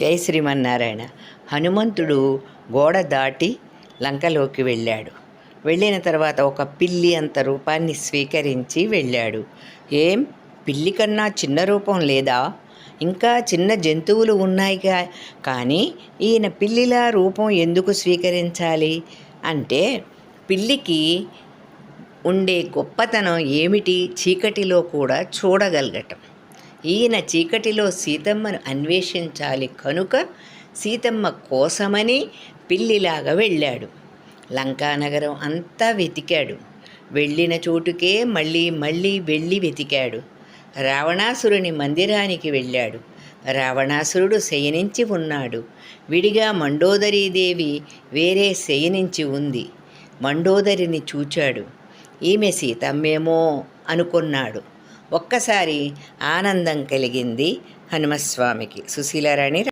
జై శ్రీమన్నారాయణ హనుమంతుడు గోడ దాటి లంకలోకి వెళ్ళాడు. వెళ్ళిన తర్వాత ఒక పిల్లి అంత రూపాన్ని స్వీకరించి వెళ్ళాడు. ఏం? పిల్లి కన్నా చిన్న రూపం లేదా? ఇంకా చిన్న జంతువులు ఉన్నాయి కానీ ఈయన పిల్లిలా రూపం ఎందుకు స్వీకరించాలి? అంటే పిల్లికి ఉండే గొప్పతనం ఏమిటి చీకటిలో కూడా చూడగలగటం. ఈయన చీకటిలో సీతమ్మను అన్వేషించాలి కనుక సీతమ్మ కోసమని పిల్లిలాగా వెళ్ళాడు. లంకానగరం అంతా వెతికాడు. వెళ్ళిన చోటుకే మళ్ళీ మళ్ళీ వెళ్ళి వెతికాడు. రావణాసురుని మందిరానికి వెళ్ళాడు. రావణాసురుడు శయనించి ఉన్నాడు. విడిగా మండోదరీదేవి వేరే శయనించి ఉంది. మండోదరిని చూచాడు. ఈమె సీతమ్మేమో అనుకున్నాడు. ఒక్కసారి ఆనందం కలిగింది హనుమస్వామికి. సుశీలారాణి